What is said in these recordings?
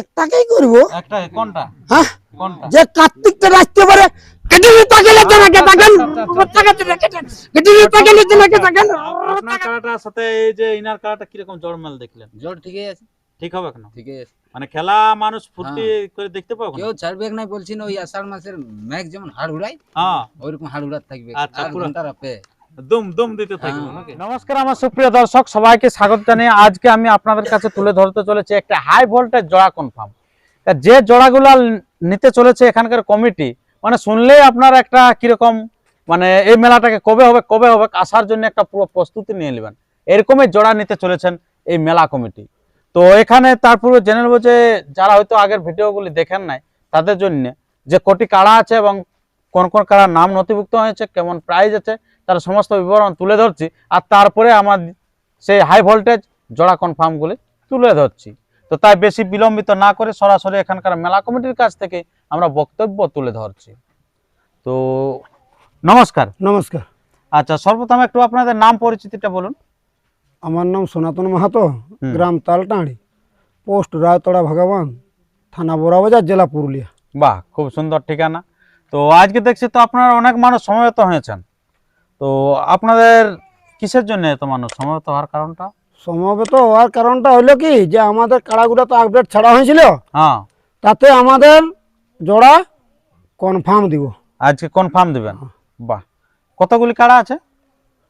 একটাকেই করব। একটা কোনটা? হ্যাঁ? কোনটা? যে কার্তিকটা রাখতে পারে কেটে তাকে লেতে নাকি তাকে কেটে তাকে লেতে নাকি তাকে আপনার কাড়াটার সাথে এই যে ইনার কাড়াটা কীরকম জড়মেল দেখলেন? জোর ঠিকই আছে। ঠিক হবে কেন? ঠিকই আছে। মানে খেলা মানুষ ফুর্তি করে দেখতে পাবো কেউ ছাড়বে নাই বলছি না ওই আষাঢ় মাসের মেঘ যেমন হাড় উড়াই হ্যাঁ। ওইরকম হাড় উড়াত থাকবে। আচ্ছা, আর দুম দুম দিতে থাকবে হ্যাঁ। নমস্কার আমার সুপ্রিয় দর্শক সবাইকে স্বাগত জানিয়ে আজকে আমি আপনাদের কাছে তুলে ধরতে চলেছি একটা হাই ভোল্টেজ জোড়া কনফার্ম যে জোড়াগুলো নিতে চলেছে এখানকার কমিটি মানে শুনলেই আপনার একটা কীরকম মানে এই মেলাটাকে কবে হবে কবে হবে আসার জন্য একটা পুরো প্রস্তুতি নিয়ে নেবেন। এরকমই জোড়া নিতে চলেছেন এই মেলা কমিটি তো এখানে তারপরে জেনে নেব যে যারা হয়তো আগের ভিডিওগুলি দেখেন নাই তাদের জন্য যে কোটি কাড়া আছে এবং কোন কোন কাড়ার নাম নথিভুক্ত হয়েছে কেমন প্রাইজ আছে তার সমস্ত বিবরণ তুলে ধরছি আর তারপরে আমার সেই হাই ভোল্টেজ জোড়া কনফার্মগুলি তুলে ধরছি। তো তাই বেশি বিলম্বিত না করে সরাসরি এখানকার মেলা কমিটির কাছ থেকে আমরা বক্তব্য তুলে ধরছি। তো নমস্কার। নমস্কার। আচ্ছা সর্বপ্রথম একটু আপনাদের নাম পরিচিতিটা বলুন। আমার নাম সনাতন মাহাতো গ্রাম তালটাঁড়ি পোস্ট রায়তড়া ভগবান থানা বড়াবাজার জেলা পুরুলিয়া। বাহ খুব সুন্দর ঠিকানা। তো আজকে দেখছি তো আপনারা অনেক মানুষ সমবেত হয়েছেন। তো আপনাদের কিসের জন্য এত মানুষ? সমবেত হওয়ার কারণটা? সমবেত হওয়ার কারণটা হলো কি? যে আমাদের কাড়াগুলো তো আপডেট ছাড়া হয়েছিল। হ্যাঁ। তাতে আমাদের জোড়া কনফার্ম দিব। আজকে কনফার্ম দিবেন? বাহ। কতগুলি কাড়া আছে?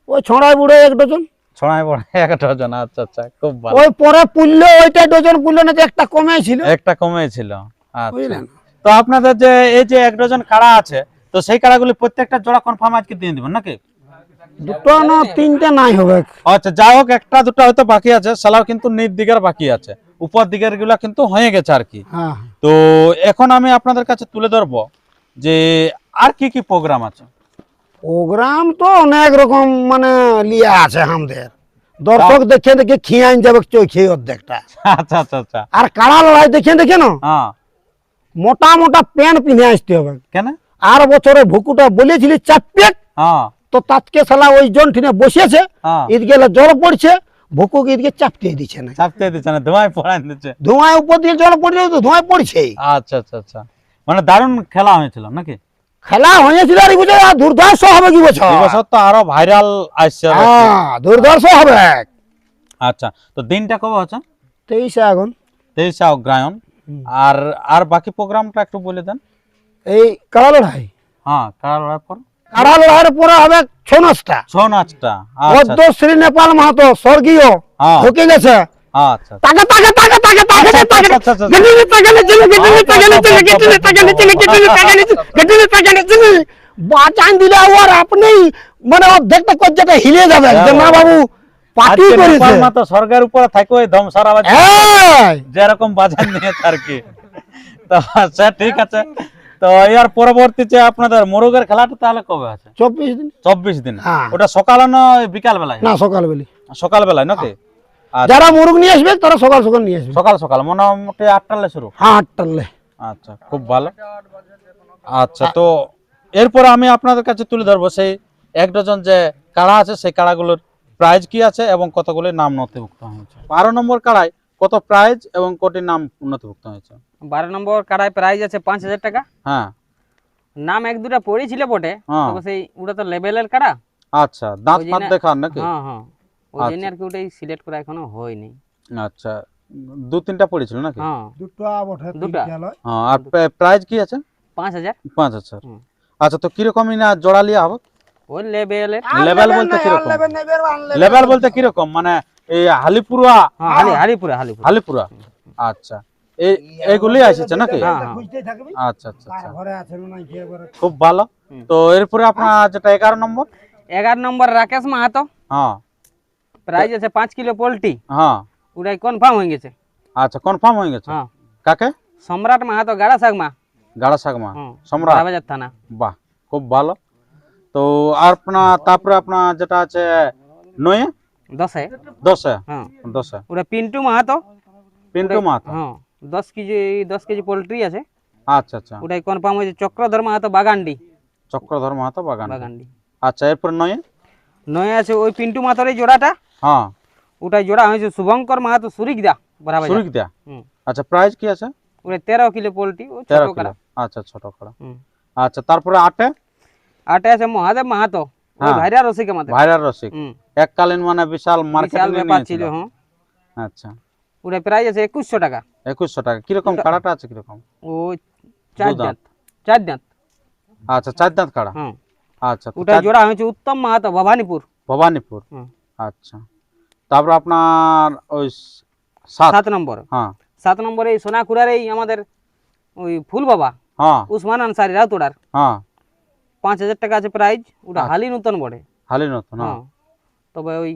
ওই ছড়াই বুড়ে এক ডজন। ছড়ায় বড় এক ডজন আচ্ছা আচ্ছা খুব ভালো। ওই পরে পুলল ওইটা ডজন পুলল না যে একটা কমে ছিল। একটা কমেছিল আচ্ছা। বুঝলেন? তো আপনাদের যে এই যে এক ডজন কাড়া আছে তো সেই কাড়াগুলি প্রত্যেকটা জোড়া কনফার্ম আজকে দিয়ে দিবেন নাকি? দুটো না তিনটে নাই হবে। আচ্ছা যাই হোক একটা দুটো হয়তো বাকি আছে। সালাও কিন্তু নিচ দিকের বাকি আছে। উপর দিকেরগুলা কিন্তু হয়ে গেছে আর কি। হ্যাঁ। তো এখন আমি আপনাদের কাছে তুলে ধরবো যে আর কি কি প্রোগ্রাম আছে। প্রোগ্রাম তো অনেক রকম মানে লিয়া আছে আমাদের দর্শক দেখে দেখে খিয়াইন যাবে চোখে অর্ধেকটা। আচ্ছা আচ্ছা আচ্ছা। আর কাড়া লড়াই দেখে দেখে না? হ্যাঁ। মোটা মোটা প্যান্ট পিনে আসতে হবে। কেন? আর বছরে ভুকুটা বলেছিলি চাপবে হ্যাঁ। তো তাতকে সালা ওই জন ঠিনে বসেছে হ্যাঁ। ঈদ গেলে জল পড়ছে ভুকুকে ঈদকে চাপতে দিচ্ছে না চাপতে দিচ্ছে না ধোঁয়ায় পড়াই দিচ্ছে। ধোঁয়ায় উপর দিয়ে জল পড়লে তো ধোঁয়ায় পড়ছে আচ্ছা আচ্ছা আচ্ছা। মানে দারুণ খেলা হয়েছিল নাকি? খেলা হয়েছিল আর আর দুর্ধর্ষ হবে কি বছর? এই বছর তো আরও ভাইরাল আসছে। হ্যাঁ দুর্ধর্ষ হবে। আচ্ছা তো দিনটা কবে হচ্ছে? তেইশে আগুন। তেইশে অগ্রায়ণ। আর আর বাকি প্রোগ্রামটা একটু বলে দেন। এই কাড়া লড়াই হ্যাঁ কারা লড়াই পর। কাড়া লড়াইয়ের পরে হবে ছৌ নাচটা। ছৌ নাচটা। আচ্ছা পদ্মশ্রী নেপাল মাহাতো স্বর্গীয় হ্যাঁ। ঢুকে গেছে। আচ্ছা আচ্ছা, আচ্ছা, আচ্ছা, আচ্ছা। বাঁচান দিলে আর আপনি মানে হিলে যাবে না বাবু পার্টি করেছে। উপরে থাকে যেরকম বাজার নিয়েছে আর কি। তো আচ্ছা ঠিক আছে। তো এর পরবর্তী যে আপনাদের মোরগের খেলাটা তাহলে কবে আছে? চব্বিশ দিন। চব্বিশ দিন। হ্যাঁ। ওটা সকালে না বিকাল বেলায় না সকাল বেলি সকাল বেলায় নাকি আচ্ছা। যারা মুরগ নিয়ে আসবে তারা সকাল সকাল নিয়ে আসবে। সকাল সকাল মোটামুটি আটটালে শুরু? হ্যাঁ আটটালে আচ্ছা খুব ভালো। আচ্ছা তো এরপরে আমি আপনাদের কাছে তুলে ধরবো সেই এক ডজন যে কাড়া আছে সেই কাড়াগুলোর প্রাইজ কি আছে এবং কতগুলি নাম নথিভুক্ত হয়েছে? বারো নম্বর কাড়ায় কত প্রাইজ এবং কোটি নাম নথিভুক্ত হয়েছে? বারো নম্বর কাড়ায় প্রাইজ আছে পাঁচ হাজার টাকা। হ্যাঁ। নাম এক দুটা পড়েছিল বটে হ্যাঁ। তবে সেই ওটা তো লেভেলের কাড়া। আচ্ছা দাঁত ফাঁত দেখান নাকি? হ্যাঁ হ্যাঁ। ওই আচ্ছা। জন্য আর কি ওটাই সিলেক্ট করা এখনও হয়নি। আচ্ছা দু তিনটা পড়েছিল নাকি? হ্যাঁ। দুটো বটে দুটা। হ্যাঁ আর প্রাইজ কি আছে? পাঁচ হাজার। পাঁচ হাজার। আচ্ছা তো কিরকমই না জোড়া লিয়া হবে ওই লেভেলের লেভেল বলতে কীরকম? লেভেল বলতে কীরকম? মানে এই হালিপুরা? হ্যাঁ হালি হালিপুরা হালিপুরা। হালিপুরা? আচ্ছা। এই এইগুলি আসছে নাকি? হ্যাঁ, হ্যাঁ। আচ্ছা আচ্ছা আচ্ছা। খুব ভালো। তো এরপরে আপনার যেটা এগারো নম্বর? এগারো নম্বর রাকেশ মাহাতো। হ্যাঁ। প্রাইজ আছে পাঁচ কিলো পোলট্রি। হ্যাঁ। ওটাই কনফার্ম হয়ে গেছে। আচ্ছা কনফার্ম হয়ে গেছে। হ্যাঁ। কাকে? সম্রাট মাহাতো গাড়া সাগমা। গাড়া সাগমা। সম্রাট। থানা। বাহ খুব ভালো। তো আর আপনার তারপরে আপনার যেটা আছে নয়ে দশে দশে হ্যাঁ দশে ওটা পিন্টু মাহাতো পিন্টু মাহাতো হ্যাঁ দশ কেজি দশ কেজি পোলট্রি আছে আচ্ছা আচ্ছা ওটাই কনফার্ম হয়েছে চক্রধর মাহাতো বাগানডি চক্রধর মাহাতো বাগান বাগানডি আচ্ছা এরপর নয়ে নয় আছে ওই পিন্টু মাহাতোর এই জোড়াটা হ্যাঁ ওটাই জোড়া হয়েছে শুভঙ্কর মাহাতো সুরিকদা বরাবর সুরিক দেয়া হুম আচ্ছা প্রাইস কি আছে ওটা তেরো কিলো পোলট্রি ও তেরো ছোট কিলো কাড়া আচ্ছা ছোট কাড়া হুম। আচ্ছা তারপরে আটে আটে আছে মহাদেব মাহাতো ওই হ্যাঁ। ভাইরা রসিক আমাদের ভাইরার রসিক হুম এককালীন মানে বিশাল মার্কেট ব্যাপার ছিল হ্যাঁ। আচ্ছা। ওটা প্রাইস আছে একুশশো টাকা। একুশশো টাকা। কীরকম কাড়াটা আছে কীরকম? ও চার দাঁত। চার দাঁত। আচ্ছা চার দাঁত কাড়া? হ্যাঁ। আচ্ছা ওটা জোড়া হয়েছে উত্তম মাহাতো ভবানীপুর। ভবানীপুর। হুম। আচ্ছা। তারপর আপনার ওই সাত। সাত নম্বর। হ্যাঁ। সাত নম্বরে এই সোনাকুড়ার এই আমাদের ওই ফুল বাবা হ্যাঁ। উসমান আনসারি রাউতোড়ার। হ্যাঁ। পাঁচ হাজার টাকা আছে প্রাইজ ওটা আচ্ছা। হালি নতুন বড়ে হালি নতুন হ্যাঁ। হ্যাঁ। তবে ওই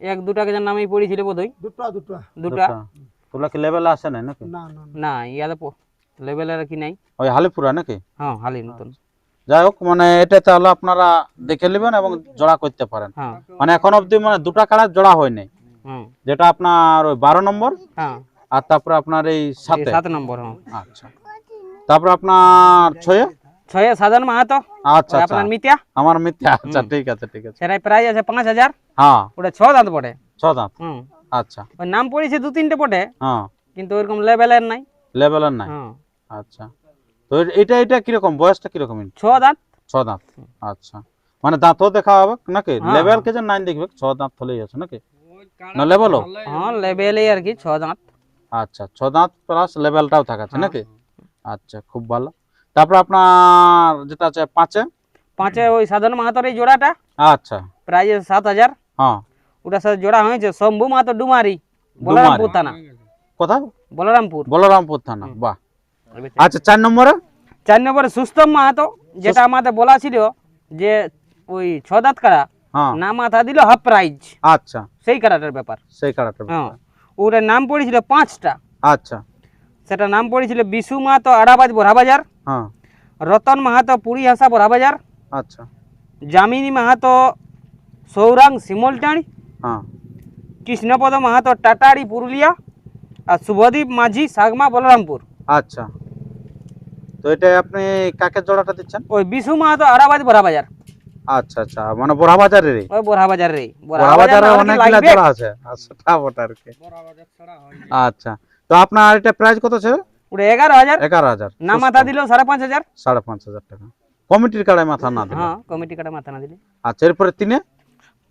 এক দু টাকা যার নামেই পড়েছিল বোধহয়। দুটা দুটা। দুটা। তোলা কি লেভেল আসে নাই নাকি? না না না। ইয়াতে লেভেলের কি নাই। ওই হালিপুরা নাকি? হ্যাঁ হালি নতুন। যাই হোক মানে এটা তাহলে আপনারা দেখে নেবেন এবং জোড়া করতে পারেন। হ্যাঁ। মানে এখন অবধি মানে দুটা কাড়া জোড়া হয় নাই। যেটা আপনার ওই বারো নম্বর হ্যাঁ। আর তারপরে আপনার এই সাথে সাত নম্বর হ্যাঁ। আচ্ছা। তারপরে আপনার ছয়ে? ছয়ে সাধারণ মাহাতো আচ্ছা আচ্ছা। আপনার মিতিয়া? আমার মিথ্যা আচ্ছা ঠিক আছে ঠিক আছে। সেটাই প্রাইজ আছে পাঁচ হাজার। হ্যাঁ। ওটা ছ দাঁত পড়ে ছ দাঁত। হুম। আচ্ছা। ওই নাম পড়েছে দু তিনটে পটে হ্যাঁ। কিন্তু ওইরকম লেভেলের নাই। লেভেলের নাই? হ্যাঁ। আচ্ছা। তো এটা এটা কীরকম বয়সটা কীরকম ছ দাঁত। ছ দাঁত। আচ্ছা। মানে দাঁতও দেখা হবে নাকি? হ্যাঁ, লেভেল হ্যাঁ। কে যে নাইন দেখবে ছ দাঁত হলেই আছে নাকি? না লেভেলও? হ্যাঁ লেভেলেই আর কি ছ দাঁত। আচ্ছা ছ দাঁত প্লাস লেভেলটাও থাকাচ্ছে নাকি? আচ্ছা খুব ভালো। তারপর আপনার যেটা আছে পাঁচে? পাঁচে ওই সাধারণ মাহাতোর এই জোড়াটা। আচ্ছা। প্রাইজ সাত হাজার। হ্যাঁ। ওটার সাথে জোড়া হয়েছে শম্ভু মাহাতো ডুমারি বলরামপুর থানা। কোথায় বলরামপুর। বলরামপুর থানা বাহ। আচ্ছা চার নম্বরে? চার নম্বরে সুস্তম মাহাতো যেটা আমাদের বলা ছিল যে ওই ছ দাঁত কাড়া হ্যাঁ। না মাথা দিল হাফ প্রাইজ। আচ্ছা। সেই কাড়াটার ব্যাপার। সেই কাড়াটা হ্যাঁ। ওটার নাম পড়েছিল পাঁচটা। আচ্ছা। সেটা নাম পড়েছিল বিশু মাহাতো আড়াবাজ বোরাবাজার হ্যাঁ রতন মাহাতো পুরী হাসা বোরাবাজার আচ্ছা যামিনী মাহাতো সৌরাং শিমলটাঁড়ি হ্যাঁ কৃষ্ণপদ মাহাতো টাটাড়ি পুরুলিয়া আর শুভদীপ মাঝি সাগমা বলরামপুর আচ্ছা তো এটা আপনি কাকে জোড়াটা দিচ্ছেন ওই বিশু মাহাতো আড়াবাজ বোরাবাজার আচ্ছা আচ্ছা মানে বোরা বাজারেরই ওই বোরাবাজার রে বোরা বাজারে নাহলে কি অনেক লাগবে? জোড়া আছে আচ্ছা তা বটে আর কি আচ্ছা তো আপনার এটা প্রাইস কত ছিল ওটা এগারো হাজার। এগারো হাজার। না মাথা দিল সাড়ে পাঁচ হাজার। সাড়ে পাঁচ হাজার টাকা। কমিটির কাড়ায় মাথা না দিলে? হ্যাঁ কমিটি কাটা মাথা না দিলে। আচ্ছা এরপরে তিনে?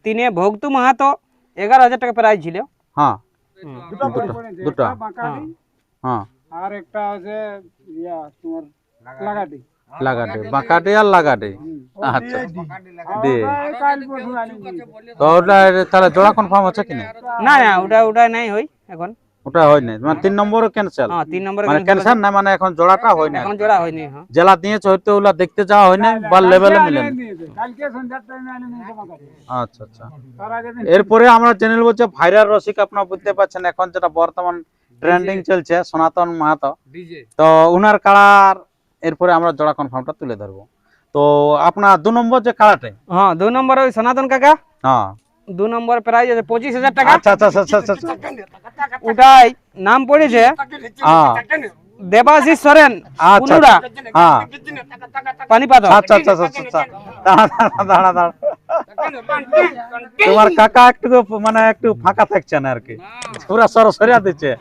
তিনে ভক্তু মাহাতো এগারো হাজার টাকা প্রাইজ ছিল। হ্যাঁ। দুটো দুটো। হ্যাঁ। হ্যাঁ। আর একটা আছে ইয়া তোমার লাগাটি। লাগাডে বাঁকাডে আর লাগাডে আচ্ছা। দে তো ওটা তাহলে জোড়া কনফার্ম আছে কিনা না? না ওটা ওটা নাই হই এখন। ওটা হয় নাই। মানে তিন নম্বরও ক্যান্সেল হ্যাঁ তিন নম্বরে মানে ক্যান্সেল না মানে এখন জোড়াটা হয় না এখন জোড়া হয়নি হ্যাঁ। জেলা দিয়েছে হয়তো ওগুলা দেখতে যাওয়া হয় না বা লেভেলে মিলে কালকে সন্ধ্যার টাইমে মাকাটি আচ্ছা আচ্ছা। তার আগে দিন। এরপরে আমরা চ্যানেল বলছে ভাইরাল রসিক আপনারা বুঝতে পারছেন এখন যেটা বর্তমান ট্রেন্ডিং চলছে সনাতন মাহাতো। তো উনার কালার এরপরে আমরা জোড়া কনফার্মটা তুলে ধরবো। তো আপনার দু নম্বর যে কাড়াটে হ্যাঁ দু নম্বরে ওই সনাতন কাকা? হ্যাঁ। দু নম্বর প্রাইজ আছে পঁচিশ হাজার টাকা। আচ্ছা আচ্ছা আচ্ছা আচ্ছা ওটাই নাম পড়েছে হ্যাঁ। দেবাশিস সরেন পুনুরা হ্যাঁ। পানিপাত। আচ্ছা আচ্ছা আচ্ছা দাঁড়া দাঁড়া তোমার কাকা একটু মানে একটু ফাঁকা থাকছে না আর কি। পুরা সরসরিয়া দিচ্ছে।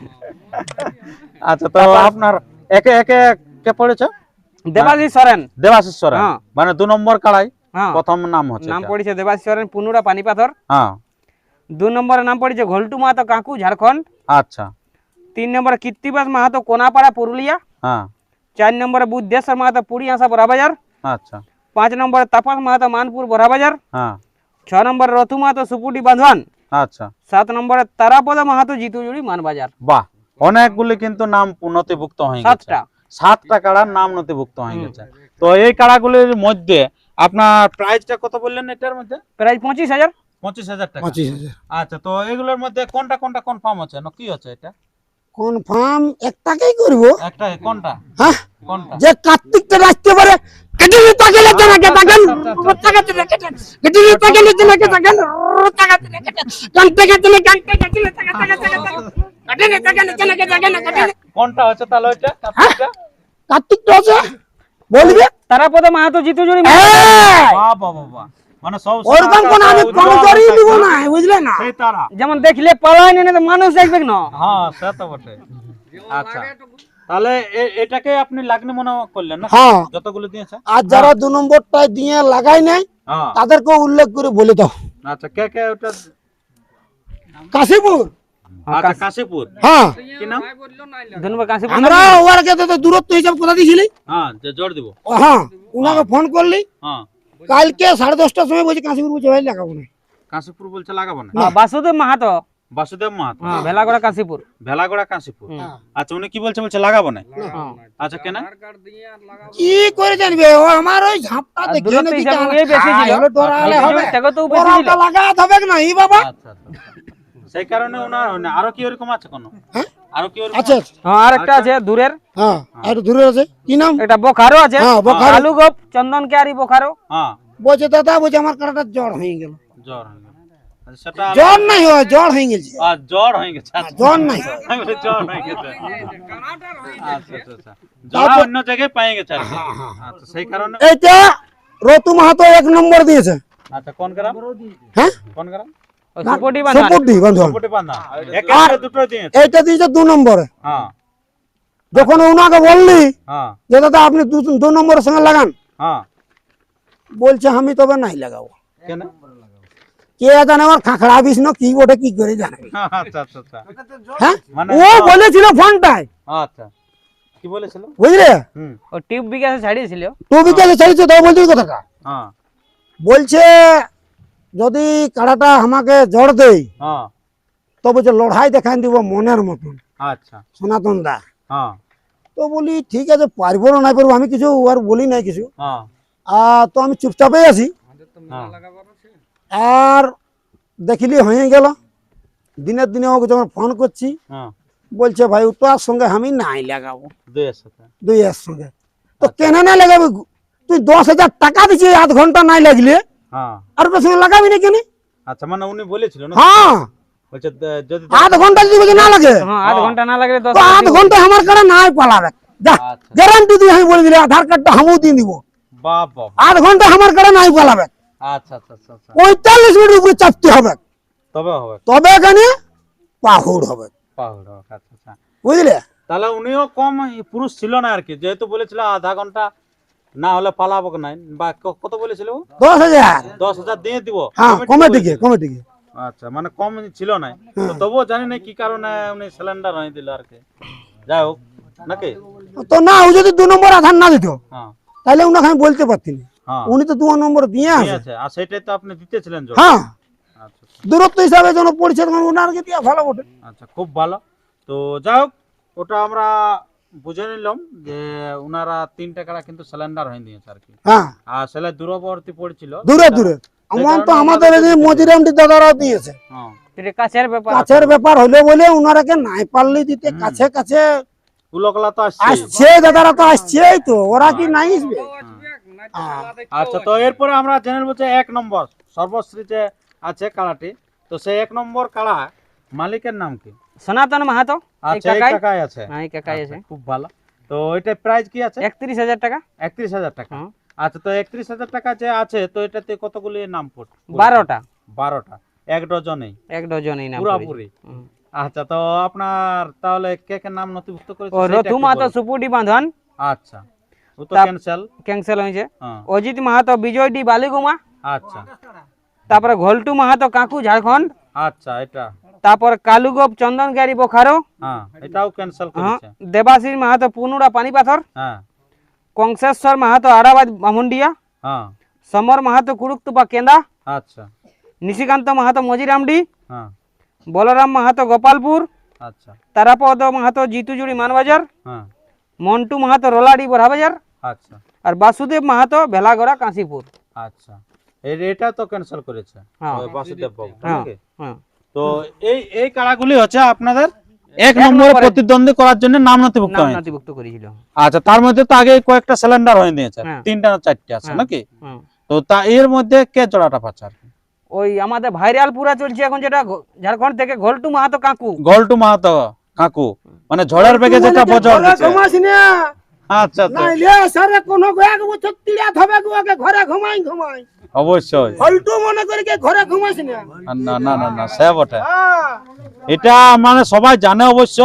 আচ্ছা তো আপনার একে একে কে পড়েছে? দেবাশিস সরেন। দেবাশিস সরেন। হ্যাঁ। মানে দু নম্বর কাড়াই। প্রথম নাম হচ্ছে নাম। পড়েছে দেবাশিস সরেন পুনুরা পানিপাথর। হ্যাঁ। দু নম্বরে নাম পড়েছে ঘোলটু মাহাতো কাকু ঝাড়খণ্ড। আচ্ছা। তিন নম্বরে কীর্তিবাস মাহাতো কোনাপাড়া পুরুলিয়া। হ্যাঁ। চার নম্বরে বুদ্ধেশ্বর মাহাতো পুরী হাসা বড়াবাজার আচ্ছা। পাঁচ নম্বরে তাপস মাহাতো মানপুর বড়াবাজার হ্যাঁ। ছ নম্বরে রথু মাহাতো সুপুটি বাঁধওয়ান। আচ্ছা। সাত নম্বরে তারাপদ মাহাতো জিতুজুড়ি মানবাজার। বাহ! অনেকগুলি কিন্তু নাম নথিভুক্ত হয়ে গেছে। সাতটা। সাতটা কাড়ার নাম নথিভুক্ত হয়ে গেছে। তো এই কাড়াগুলির মধ্যে আপনার প্রাইসটা কত বললেন এটার মধ্যে প্রায় পঁচিশ হাজার পঁচিশ হাজার টাকা পঁচিশ হাজার আচ্ছা তো এগুলোর মধ্যে কোনটা কোনটা কনফার্ম আছে না কি আছে এটা কনফার্ম একটাকেই করব একটা কোনটা হ্যাঁ কোনটা যে কার্তিকটা রাখতে পারে কেটে তাকে লেতে নাকি তাকেন তাকাতে না কেটে তাকে লেতে নাকি তাকেন তাকাতে না কেটেন কেটে না কেটে না তাকা তাকা তাকা কেটে তাকে লেতে নাকি তাকে কোনটা হচ্ছে তাহলে ওইটা কার্তিকটা? কার্তিকটা আছে বলবি? তারাপদ মাহাতো জিতুজুড়ি হ্যাঁ বাহ বাহ বাহ, বাহ। মানে সব ওরকম কোন আমি কম দিব না বুঝলে না? সেই তারা। যেমন দেখলে পালায় না মানুষ দেখবে না। হ্যাঁ সে তো বটে আচ্ছা। তাহলে এটাকে আপনি লাগনি মনে করলেন না? হ্যাঁ। যতগুলো দিয়েছে? আর যারা দু নম্বরটায় দিয়ে লাগাই নাই হ্যাঁ। তাদেরকে উল্লেখ করে বলে দাও। আচ্ছা কে কে ওটা? কাশীপুর। আচ্ছা কাশীপুর। হ্যাঁ। কি নাম? দু কাশীপুর। আমরা ওয়ারকে তো দূরত্ব হিসাব কথা দিয়েছিলি হ্যাঁ যে জোর দিব। হ্যাঁ উনাকে ফোন করলি। হ্যাঁ। কালকে সাড়ে দশটার সময় বলছি কাশীপুর বলছে ভাই লাগাবো না। কাশীপুর বলছে লাগাবো না? হ্যাঁ, বাসুদেব মাহাতো। বাসুদেব মাহাতো। হ্যাঁ ভেলাগড়া কাশীপুর। ভেলাগড়া কাশীপুর। হ্যাঁ। আচ্ছা উনি কি বলছে? বলছে লাগাবো না। হ্যাঁ। আচ্ছা কেন কি করে জানবে? ও আমার ওই ঝাপটা দেখে নাকি বেশি ছিল। ডরালে হবে। তো বেশি লাগাতে হবে না? এই বাবা। আচ্ছা আচ্ছা। সেই কারণে ওনার আরও কি ওরকম আছে কোনো? হ্যাঁ? আরও কি ওরকম আচ্ছা হ্যাঁ আর আছে দূরের। হ্যাঁ আর একটু আছে। কি নাম? একটা বোখারো আছে। হ্যাঁ বোখারো আলু গোপ চন্দন কেয়ারি বোখারো হ্যাঁ। বলছে দাদা বলছে আমার কাটাটা জ্বর হয়ে গেল। জ্বর হয়ে গেল। আচ্ছা, সেটা জ্বর নাই হয় জ্বর হয়ে গেছে। আর জ্বর হয়ে গেছে। আচ্ছা। জ্বর নাই। আমি বলি জ্বর হয়ে গেছে। আচ্ছা আচ্ছা আচ্ছা। জ্বর অন্য জায়গায় পেয়ে গেছে আচ্ছা সেই কারণে এইটা রতু মাহাতো এক নম্বর দিয়েছে। আচ্ছা কোন গ্রাম? হ্যাঁ? কোন গ্রাম? এইটা দিয়েছে দু নম্বরে। হ্যাঁ। যখন উনাকে বললি হ্যাঁ। যে দাদা আপনি দু দু নম্বরের সঙ্গে লাগান। হ্যাঁ। বলছে আমি তবে নাই লাগাবো। কে জানে আমার খাখড়া বিষ্ণু কি ওটা কি করে জানবে আচ্ছা আচ্ছা আচ্ছা। হ্যাঁ? মানে ও বলেছিল ফোনটায়। আচ্ছা। কি বলেছিল? বুঝলে? ও টিউব বিকাশে ছাড়িয়েছিল। টু বিকেলে ছাড়িয়েছে তো বলছি কথাটা। হ্যাঁ। বলছে যদি কাড়াটা আমাকে জড় হ্যাঁ। তো বলছে লড়াই দেখাই দিব মনের মতন। আচ্ছা। সনাতন দা। হ্যাঁ। তো বলি ঠিক আছে পারব না নাই পারব আমি কিছু আর বলি নাই কিছু। হ্যাঁ। তো আমি চুপচাপে আছি। আর দেখিলি হয়ে গেল। দিনের দিনে ওকে যখন ফোন করছি হ্যাঁ। বলছে ভাই তোর সঙ্গে আমি নাই লাগাবো। দুই এর সঙ্গে। তো কেন না লাগাবি? তুই দশ হাজার টাকা দিচ্ছি আধ ঘণ্টা নাই লাগলে। হ্যাঁ। আর সঙ্গে লাগাবি না কেন? আচ্ছা মানে উনি বলেছিল না? হ্যাঁ। বলছে যদি আধ ঘণ্টা যদি বলছে না লাগে। হ্যাঁ আধ ঘণ্টা না লাগলে দশ তো আধ ঘণ্টা আমার কাছে নাই পালাবে। যা আচ্ছা। গ্যারান্টি দিয়ে আমি বলে দিলে আধার কার্ডটা আমিও দিয়ে দিব বাপ বাপ আধ ঘণ্টা আমার কাছে নাই পালাবে। আচ্ছা আচ্ছা আচ্ছা আচ্ছা। পঁয়তাল্লিশ মিনিট উপরে চাপতে হবে। তবে হবে। তবে এখানে পাহুড় হবে। পাহুড় আচ্ছা আচ্ছা। বুঝলে? তাহলে উনিও কম পুরুষ ছিল না আর কি যেহেতু বলেছিল আধা ঘণ্টা না হলে পালাবো নাই? বা কত বলেছিল দশ হাজার। দশ হাজার দিয়ে দিব। হ্যাঁ কমিটি কমিটিকে বলেছিল। কমিটিকে আচ্ছা মানে কম ছিল না। তবুও জানি না কি কারণে উনি সিলিন্ডার হয়ে দিল আর কি। যাই হোক নাকি? তো না ও যদি দু নম্বর আধার না দিত হ্যাঁ। তাহলে উনাকে আমি বলতে পারতিনি হ্যাঁ। উনি তো দু নম্বর দিয়ে আছে। আর সেটাই তো আপনি দিতেছিলেন হ্যাঁ। আচ্ছা আচ্ছা। দূরত্ব হিসাবে যেন তখন ওনারকে দিয়া ভালো বটে। আচ্ছা খুব ভালো। তো যাই হোক ওটা আমরা বুঝে নিলাম যে ওনারা তিন টাকাটা কিন্তু সিলিন্ডার হয়ে দিয়েছে আর কি। হ্যাঁ। আর সেটা দূরবর্তী পড়ছিল। দূরে দূরে। এমন তো আমাদের এই মজিরামটি দাদারাও দিয়েছে। হ্যাঁ। কাছের ব্যাপার। কাছের ব্যাপার হলে বলে ওনারাকে নাই পারলে দিতে কাছে কাছে উলকলা তো আসছে আসছে দাদারা তো আসছেই তো। ওরা কি নাই আসবে? হ্যাঁ। আচ্ছা তো এরপরে আমরা জেনে নেব যে এক নম্বর সর্বশ্রী যে আছে কাড়াটি তো সেই এক নম্বর কাড়া মালিকের নাম কি? সনাতন মাহাতো। আচ্ছা এই কাকাই? কাকাই আছে। হ্যাঁ এই কাকাই আছে। আচ্ছা, খুব ভালো। তো এটা প্রাইস কি আছে? একত্রিশ হাজার টাকা। আচ্ছা তো যে আছে তো এটাতে কতগুলি নাম পড় এক ডজনেই। এক ডজনই নাম পুরাপুরি। আচ্ছা তো আপনার তাহলে কে কে নাম নথিভুক্ত করেছে রথু মাহাতো। বাঁধন। আচ্ছা। ও তো ক্যান্সেল ক্যান্সেল হয়েছে। হ্যাঁ। অজিত মাহাতো বিজয় ডি বালিগুমা। আচ্ছা। তারপরে ঘোলটু মাহাতো কাকু ঝাড়খণ্ড। আচ্ছা এটা। তারপর কালুগোপ চন্দন গাড়ি বোখারো। হ্যাঁ এটাও ক্যান্সেল হ্যাঁ করেছে। দেবাশিস মাহাতো পুনুড়া পানিপাথর। হ্যাঁ। কংসেশ্বর মাহাতো আরাবাদ বামুন্ডিয়া। হ্যাঁ। সমর মাহাতো কুড়ুকতুপা কেন্দা। আচ্ছা। নিশিকান্ত মাহাতো মজিরামডি। হ্যাঁ। বলরাম মাহাতো গোপালপুর। আচ্ছা। তারাপদ মাহাতো জিতুজুড়ি মানবাজার। হ্যাঁ। মন্টু মাহাতো রোলাডি বড়াবাজার আচ্ছা। আর বাসুদেব মাহাতো ভেলাগড়া কাশীপুর। আচ্ছা। এটা তো ক্যান্সেল করেছে। হ্যাঁ। বাসুদেব বাবু হ্যাঁ। তো এই এই কাড়াগুলি হচ্ছে আপনাদের এক নম্বরে প্রতিদ্বন্দ্বী করার জন্য নাম নথিভুক্ত হয়েছে নথিভুক্ত করেছিল। আচ্ছা তার মধ্যে তো আগে কয়েকটা সিলিন্ডার হয়ে হ্যাঁ। তিনটা না চারটে আছে হ্যাঁ। নাকি? তো তা এর মধ্যে কে জোড়াটা পাচ্ছে আর ওই আমাদের ভাইরাল পুরা চলছে এখন যেটা ঝাড়খণ্ড থেকে ঘোলটু মাহাতো কাকু। গোলটু মাহাতো কাকু। মানে ঝড়ের বেগে যেটা বজর ঘরে দিচ্ছে ঘুমাস না আচ্ছা আচ্ছা। নাইলে সারে কোনো এক বছর তিড়াত হবে গুয়াকে ঘরে ঘুমাই ঘুমাই। অবশ্যই। হলটু মনে করি কে ঘরে ঘুমাইস না। না না না না সে বটে। হ্যাঁ। এটা মানে সবাই জানে অবশ্য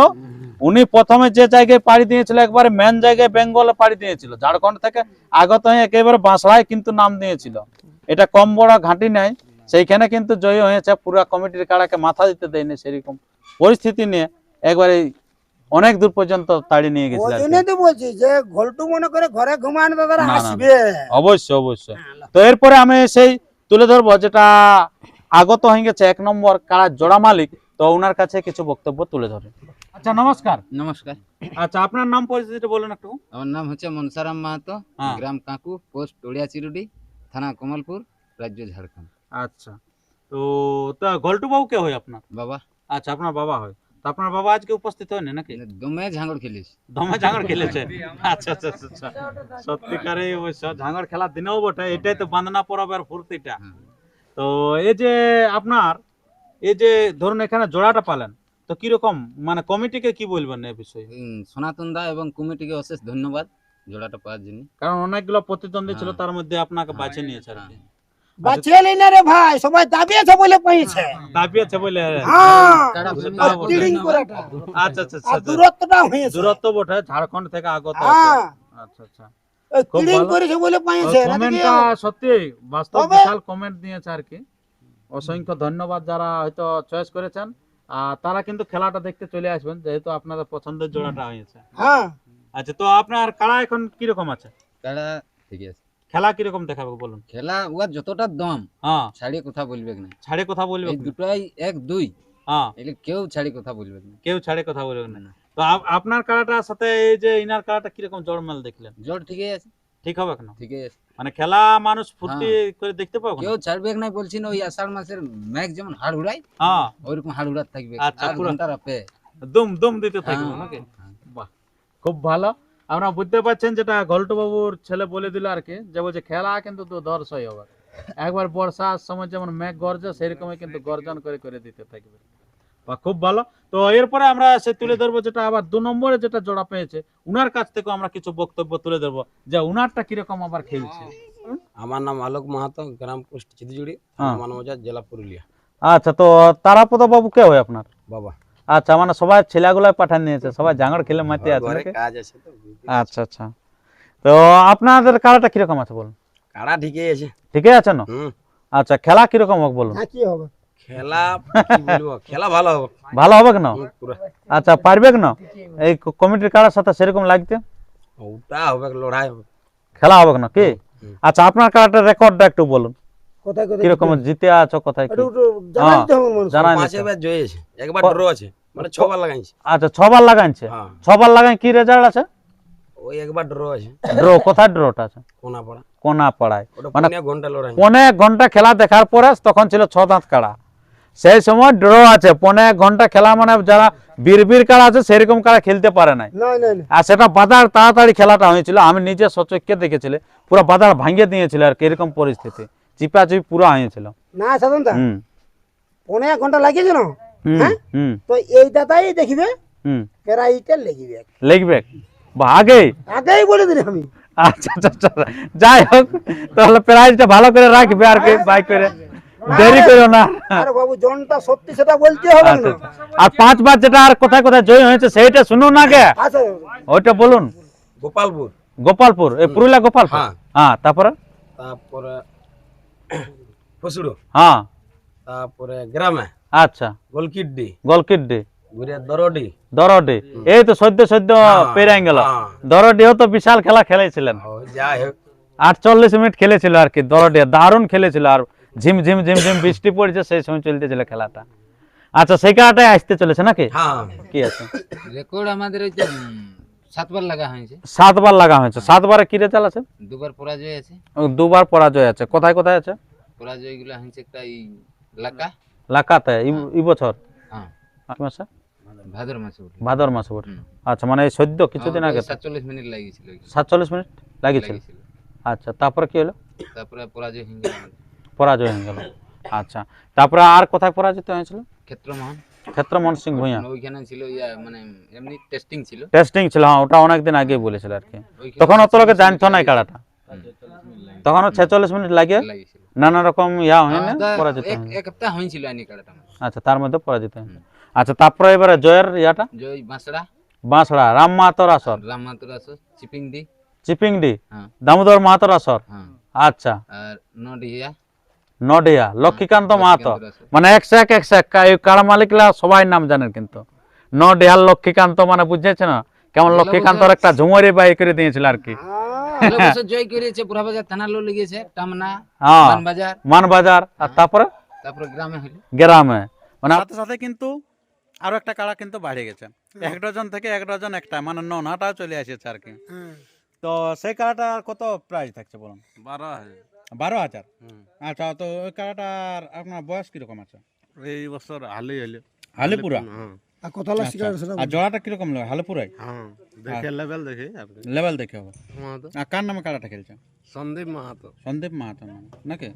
উনি প্রথমে যে জায়গায় পাড়ি দিয়েছিল একবারে মেন জায়গায় বেঙ্গলে পাড়ি দিয়েছিল। ঝাড়খণ্ড থেকে আগত একেবারে বাঁশড়ায় কিন্তু নাম দিয়েছিল। এটা কম বড় ঘাঁটি নাই সেইখানে কিন্তু জয়ী হয়েছে পুরা কমিটির কাড়াকে মাথা দিতে দেয়নি সেরকম পরিস্থিতি নিয়ে একবারে অনেক দূর পর্যন্ত তাড়ি নিয়ে গেছিল তো বলছি যে ঘোলটু মনে করে ঘরে ঘুমান দাদা। আসবে অবশ্যই অবশ্যই। তো এরপরে আমি সেই তুলে ধরবো যেটা আগত হয়ে গেছে এক নম্বর কারা জোড়া মালিক তো ওনার কাছে কিছু বক্তব্য তুলে ধরে আচ্ছা নমস্কার। নমস্কার। আচ্ছা আপনার নাম পরিচিতিটা বলুন একটু। আমার নাম হচ্ছে মনসারাম মাহাতো হ্যাঁ। গ্রাম কাকু পোস্ট ওড়িয়া চিরুডি থানা কমলপুর রাজ্য ঝাড়খণ্ড। আচ্ছা তো তা গল্টু বাবু কে হয় আপনার? বাবা। আচ্ছা আপনার বাবা হয়। তো আপনার বাবা আজকে উপস্থিত হয়নি নাকি? দমে ঝাঙ্গড় খেলিস দমে ঝাঙড় খেলেছে? আচ্ছা আচ্ছা আচ্ছা, আচ্ছা। সত্যিকারে অবশ্য ঝাঙড় খেলার দিনেও বটে এটাই তো বান্দনা পরবের ফুর্তিটা। তো এই যে আপনার এই যে ধরুন এখানে জোড়াটা পালেন তো কীরকম মানে কমিটিকে কি বলবেন এই বিষয়ে? সনাতন দা এবং কমিটিকে অশেষ ধন্যবাদ জোড়াটা পাওয়ার জন্য। কারণ অনেকগুলো প্রতিদ্বন্দ্বী ছিল হ্যাঁ। তার মধ্যে আপনাকে বাছে নিয়েছে আর কি। বাঁচিয়ে না রে ভাই সবাই দাবিয়েছে বলে পাইছে। দাবিয়েছে বলে হ্যাঁ। কাড়া বুঝতে ভূমি- পারব। ওই তিড়িং করাটা। আচ্ছা আচ্ছা আচ্ছা দূরত্বটা হয়েছে। দূরত্ব বটে ঝাড়খণ্ড থেকে আগত হ্যাঁ। আচ্ছা আচ্ছা। ওই খুব তিড়িং ভালো। করেছে বলে পাইছে কমেন্টটা সত্যি বাস্তব বিশাল কমেন্ট দিয়েছে আর কি। অসংখ্য ধন্যবাদ যারা হয়তো চয়েস করেছেন। আর তারা কিন্তু খেলাটা দেখতে চলে আসবেন যেহেতু আপনাদের পছন্দের জোড়াটা হয়েছে। হ্যাঁ। আচ্ছা তো আপনার কাড়া এখন কীরকম আছে? কাড়া ঠিক আছে। খেলা কীরকম দেখাবে বলুন? খেলা উয়ার যতটা দম হ্যাঁ। ছাড়িয়ে কথা বলবে না? ছাড়ে কথা বলবে এই দুটাই এক দুই। হ্যাঁ। এগুলো কেউ ছাড়ি কথা বলবে না? কেউ ছাড়ে কথা বলবে না? তো আপনার কাড়াটার সাথে এই যে ইনার কাড়াটা কীরকম জড়মেল দেখলেন? জোর ঠিকই আছে। ঠিক হবে কেন ঠিকই আছে। মানে খেলা মানুষ ফুর্তি করে দেখতে পাবো কেউ ছাড়বে না বলছি না ওই আষাঢ় মাসের মেঘ যেমন হাড় উড়াই হ্যাঁ। ওইরকম হাড় উড়াত থাকবে। আচ্ছা, আধ পুরো- ঘণ্টার আপে। দুম দুম দিতে থাকবে হ্যাঁ, নাকি? হ্যাঁ। বাহ খুব ভালো। আপনারা বুঝতে পারছেন যেটা ঘল্টু বাবুর ছেলে বলে দিল আর কি যে বলছে খেলা কিন্তু তো দর্শই হবে। একবার বর্ষার সময় যেমন মেঘ গর্জে সেরকমই কিন্তু গর্জন করে করে দিতে থাকবে। বা খুব ভালো। তো এরপরে আমরা সে তুলে ধরবো যেটা আবার দু নম্বরে যেটা জোড়া পেয়েছে উনার কাছ থেকেও আমরা কিছু বক্তব্য তুলে ধরবো যে উনারটা কীরকম আবার খেলছে। আমার নাম আলোক মাহাতো গ্রাম পোস্ট চিতিজুড়ি হ্যাঁ। মানবাজার জেলা পুরুলিয়া। আচ্ছা তো তারাপদ বাবু কে হয় আপনার? বাবা। আচ্ছা মানে সবাই ছেলেগুলাই পাঠান নিয়েছে সবাই জাঙ্গড় খেলে মাতে আছে কাজ আছে তো আচ্ছা আচ্ছা। তো আপনাদের কারাটা কীরকম আছে বলুন? কাড়া ঠিকই আছে। ঠিকই আছে না? আচ্ছা খেলা কীরকম হোক বলুন? হ্যাঁ কি হবে? খেলা কি বলব? খেলা ভালো হবে। ভালো হবে কেন আচ্ছা পারবে কেন এই কমিটির কারার সাথে সেরকম লাগতে? ওটা হবে লড়াই হবে। খেলা হবে কেন কি? আচ্ছা আপনার রেকর্ডটা একটু বলুন। কোথায় কোথায়? কীরকম জিতে আছো কোথায় কি? জানাই দিতে হবে। একবার ড্র আছে। মানে ছবার লাগাইছে। আচ্ছা ছবার লাগাইছে? হ্যাঁ। ছবার লাগাই কি রেজাল্ট আছে? ওই একবার ড্র আছে। ড্র কোথায় ড্রটা আছে? কোনা পড়া কোনা পাড়ায় মানে- ঘণ্টা লড়াই। পনে ঘণ্টা খেলা দেখার পরে তখন ছিল ছ দাঁত কাড়া। সেই সময় ড্র আছে। পনে এক ঘণ্টা খেলা মানে যারা বীর বীর কাড়া আছে সেরকম কাড়া খেলতে পারে নাই। না না না আর সেটা বাজার তাড়াতাড়ি খেলাটা হয়েছিল। আমি নিজে সচক্ষে দেখেছিল। পুরো বাজার ভাঙিয়ে দিয়েছিল আর কীরকম পরিস্থিতি। চিপা চিপি পুরো হয়েছিল। না সাধন দা হুম পনেরো ঘণ্টা লাগিয়েছে না? হুম হ্যাঁ? হুম তো এইটাতেই দেখিবে হুম। প্রাইটা লেগিবে। লিখবে বা আগেই? আগেই বলে দিলে আমি। আচ্ছা আচ্ছা আচ্ছা যাই হোক তাহলে প্রাইজটা ভালো করে রাখবে আর কি বাই করে। দেরি করো না। আরে বাবু জনটা সত্যি সেটা বলতে হবে আচ্ছা না। আচ্ছা। আর পাঁচবার যেটা আর কোথায় কোথায় জয় হয়েছে সেইটা শুনুন আগে। আচ্ছা। ওইটা বলুন। গোপালপুর। গোপালপুর এই পুরুলিয়া গোপালপুর? হ্যাঁ। হ্যাঁ তারপরে? তারপরে ফসুড়ো। হ্যাঁ। তারপরে গ্রামে। আচ্ছা। গোলকিড্ডি। গোলকিড্ডি। ঘুরে দরডি। দরডি। এই তো সদ্য সদ্য পেরাই গেল। হ্যাঁ। দরডিও তো বিশাল খেলা খেলেছিলেন। আটচল্লিশ মিনিট খেলেছিল আর কি দরডিয়া দারুণ খেলেছিল আর ঝিম ঝিম ঝিম ঝিম বৃষ্টি পড়েছে সেই সময় চলতেছিল খেলাটা। আচ্ছা সেই খেলাটাই আসতে চলেছে নাকি? হ্যাঁ। কি আছে? রেকর্ড আমাদের ওই যে সাতবার লাগা হয়েছে। সাতবার লাগা হয়েছে। সাতবারে কি রেজাল্ট আছে? দুবার পরাজয় আছে। দুবার পরাজয় আছে। কোথায় কোথায় আছে? পরাজয়গুলো হয়েছে একটা এই লাকা। লাকাতে এই- এই বছর? হ্যাঁ। মাসে? ভাদর মাসে ভাদর মাসে আচ্ছা মানে এই সদ্য কিছুদিন হ্যাঁ, আগে সাতচল্লিশ মিনিট লাগিয়েছিল সাতচল্লিশ মিনিট লাগিয়েছিল। আচ্ছা তারপরে কি হলো? তারপরে পরাজয় হয়ে গেল পরাজয় হয়ে গেল। আচ্ছা তারপরে আর কোথায় পরাজিত হয়েছিল? ক্ষেত্রমোহন। ক্ষেত্রমোহন সিং ভূঁইয়া। ওইখানে ছিল ইয়া মানে এমনি টেস্টিং ছিল। টেস্টিং ছিল হ্যাঁ ওটা অনেকদিন আগে বলেছিল আর কি। তখন অত লোকে জানতো না খেলাটা তখন ছেচল্লিশ মিনিট লাগে নানা রকম ইয়া হয় না পরাজিত এক এক সপ্তাহ হয়েছিল আনি আমার। আচ্ছা তার মধ্যে পরাজিত আচ্ছা তারপরে এবারে জয়ের ইয়াটা? যে ওই বাঁশড়া। বাঁশড়া রাম মাহাতর আসর। রাম মাতুর আসর চিপিং চিপিংডি। চিপিংডি? হ্যাঁ। দামোদর মাহাতর আসর? হ্যাঁ। আচ্ছা। আর নডিয়া। নডিয়া লক্ষ্মীকান্ত মাহাতো। মানে একশো এক একশো এক এই কাড়া মালিকরা সবাই নাম জানেন কিন্তু। নডিয়ার লক্ষ্মীকান্ত মানে বুঝেছে না কেমন লক্ষ্মীকান্তর একটা ঝুমরি বাই করে দিয়েছিল আর কি। বছর জয় করেছে বুড়া থানা লো লেগেছে টামনা হ্যাঁ মানবাজার। আর তারপরে? তারপরে গ্রামে হইল গ্রামে। মানে সাথে সাথে কিন্তু আরও একটা কাড়া কিন্তু বাড়ে গেছে। এক ডজন থেকে এক ডজন একটা মানে ননাটাও চলে আসেছে আর কি। তো সেই কাড়াটার কত প্রাইস থাকছে বলুন? বারো বারো হাজার? আচ্ছা তো ওই কাড়াটার আপনার বয়স কীরকম আছে? এই বছর হালি হইল হালিপুরা হ্যাঁ আর আচ্ছা। জোড়াটা লাগে হালিপুরাই? হ্যাঁ দেখে লেভেল দেখে লেভেল দেখে হবে। আর কার নামে কাড়াটা খেলছে? সন্দীপ মাহাতো। সন্দীপ মাহাতো নাকি?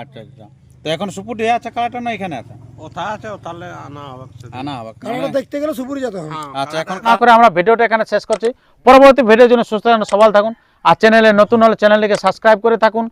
আচ্ছা আচ্ছা। তো এখন সুপুটি আছে কাড়াটা না এখানে আছে? ওথা আছে ও তাহলে আনা হবে আনা হবে কারণটা দেখতে গেলে সুপুরি যেতে হবে। হ্যাঁ, আচ্ছা এখন না করে আমরা ভিডিওটা এখানে শেষ করছি। পরবর্তী ভিডিওর জন্য সুস্থ থাকুন সবাল থাকুন। আর চ্যানেলে নতুন হলে চ্যানেলটিকে সাবস্ক্রাইব করে থাকুন।